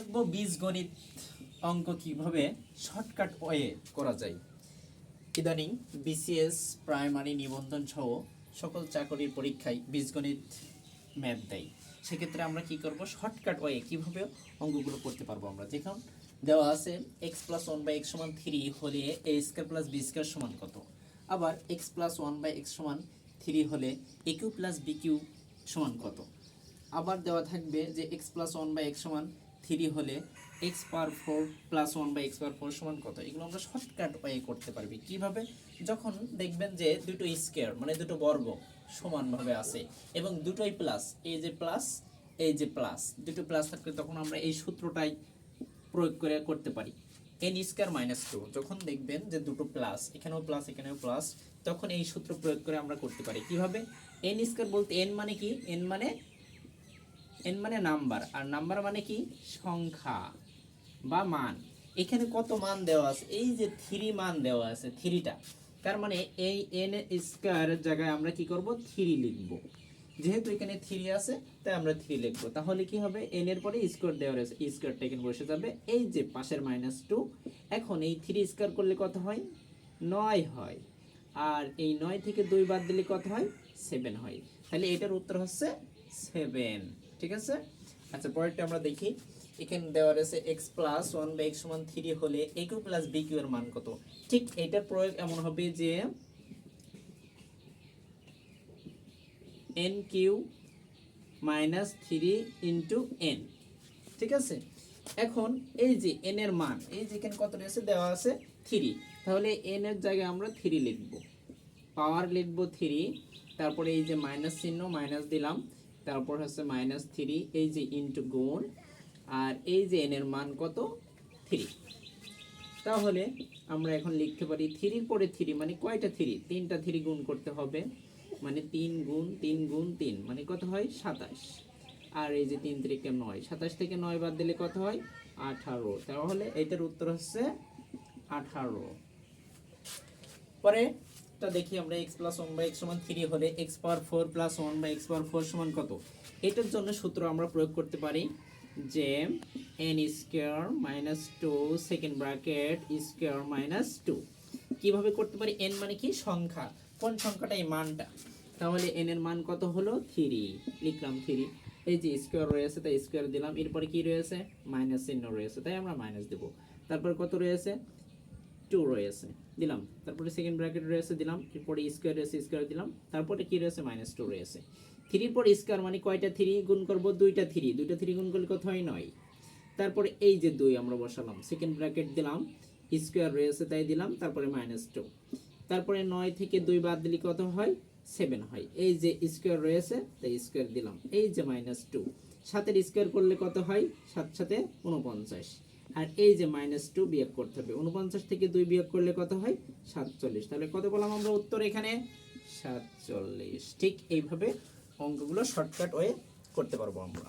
দেখব বীজগণিত অঙ্ক কীভাবে শর্টকাট ওয়ে করা যায়? ইদানিং বিসিএস প্রাইমারি নিবন্ধন সহ সকল চাকরির পরীক্ষায় বীজগণিত ম্যাথ দেয়। সেক্ষেত্রে আমরা কি করব? শর্টকাট ওয়ে কীভাবে অঙ্কগুলো করতে পারব আমরা? যেখান দেওয়া আছে X plus one by X সমান থ্রি হলে A square plus B square সমান কত? আবার X plus one by X সমান থ্রি হলে A cube plus B cube সমান কত? আবার দেওয়া থাকবে যে X plus one by X সমান থ্রি হলে X power four plus one by X power four সমান কত? এগুলো আমরা শর্টকাট ওয়ে করতে পারবি। কীভাবে? যখন দেখবেন যে দুটো স্কোয়ার মানে দুটো বর্গ সমানভাবে আছে এবং দুটোই প্লাস এই যে প্লাস এই যে প্লাস দুটো প্লাস থাকলে তখন আমরা এই সূত্রটাই প্রয়োগ করে করতে পারি। এন স্কোয়ার মাইনাস টু যখন দেখবেন যে দুটো প্লাস এখানেও প্লাস এখানেও প্লাস তখন এই সূত্র প্রয়োগ করে আমরা করতে পারি। কীভাবে? এন স্কোয়ার বলতে এন মানে কি? এন মানে এন মানে নাম্বার, আর নাম্বার মানে কি? সংখ্যা বা মান। এখানে কত মান দেওয়া আছে? এই যে থ্রি মান দেওয়া আছে, থ্রিটা। তার মানে এই এন স্কোয়ারের জায়গায় আমরা কি করব? থ্রি লিখব। যেহেতু এখানে থ্রি আছে, তাই আমরা থ্রি লিখব। তাহলে কি হবে? এন এর পরে স্কোয়ার দেওয়া রয়েছে। স্কোয়ারটা এখানে বসে যাবে। এই যে পাশের মাইনাস টু এখন এই থ্রি স্কোয়ার করলে কত হয়? নয় হয়। আর এই নয় থেকে দুই বাদ দিলে কত হয়? সেভেন হয়। তাহলে এটার উত্তর হচ্ছে সেভেন ঠিক আছে? আচ্ছা পরেরটা আমরা দেখি। এখানে দেওয়া রয়েছে X plus one by X সমান থ্রি হলে A cube plus B cube এর মান কত? ঠিক এটার প্রয়োগ এমন হবে যে N cube minus three into N ঠিক আছে? এখন এই যে এন এর মান, এই যে এখানে কত রয়েছে? দেওয়া আছে থ্রি তাহলে এন এর জায়গায় আমরা থ্রি লিখব। পাওয়ার লিখব থ্রি তারপরে এই যে মাইনাস চিহ্ন মাইনাস দিলাম। তারপর হচ্ছে মাইনাস থ্রি এই যে ইন্টু গুণ, আর এই যে এন এর মান কত? থ্রি তাহলে আমরা এখন লিখতে পারি থ্রির পরে থ্রি মানে কয়টা থ্রি তিনটা থ্রি গুণ করতে হবে মানে তিন গুণ তিন গুণ, তিন মানে কত হয়? সাতাশ। আর এই যে তিন তিরিকে নয়, সাতাশ থেকে নয় বাদ দিলে কত হয়? আঠারো। তাহলে এটার উত্তর হচ্ছে আঠারো। পরে তা দেখি আমরা X plus one by X সমান থ্রি হলে X power four plus one by X power four সমান কত? এটার জন্য সূত্র আমরা প্রয়োগ করতে পারি যে N square minus two second bracket square minus two কীভাবে করতে পারি? এন মানে কি? সংখ্যা। কোন সংখ্যাটা? এই মানটা। তাহলে এন এর মান কত হলো? থ্রি লিখলাম থ্রি এই যে স্কোয়ার রয়েছে, তাই স্কোয়ার দিলাম। এরপরে কি রয়েছে? মাইনাস চিহ্ন রয়েছে, তাই আমরা মাইনাস দেবো। তারপর কত রয়েছে? টু রয়েছে। দিলাম। তারপরে সেকেন্ড ব্র্যাকেট রয়েছে দিলাম, এরপরে স্কোয়ার রয়েছে স্কোয়ার দিলাম। তারপরে কি রয়েছে? মাইনাস টু রয়েছে। থ্রির পর স্কোয়ার মানে কয়টা থ্রি গুণ করব দুইটা থ্রি দুইটা থ্রি গুণ করলে কত হয়? নয়। তারপরে এই যে দুই আমরা বসালাম। সেকেন্ড ব্র্যাকেট দিলাম স্কোয়ার রয়েছে তাই দিলাম, তারপরে মাইনাস টু তারপরে নয় থেকে দুই বাদ দিলে কত হয়? সেভেন হয়। এই যে স্কোয়ার রয়েছে, তাই স্কোয়ার দিলাম। এই যে মাইনাস টু সাতের স্কোয়ার করলে কত হয়? সাত সাথে উনপঞ্চাশ। আর এই যে মাইনাস টু বিয়োগ করতে হবে। উনপঞ্চাশ থেকে দুই বিয়োগ করলে কত হয়? সাতচল্লিশ। তাহলে কত বললাম আমরা উত্তর এখানে? সাতচল্লিশ। ঠিক এইভাবে অঙ্কগুলো শর্টকাট ওয়ে করতে পারব আমরা।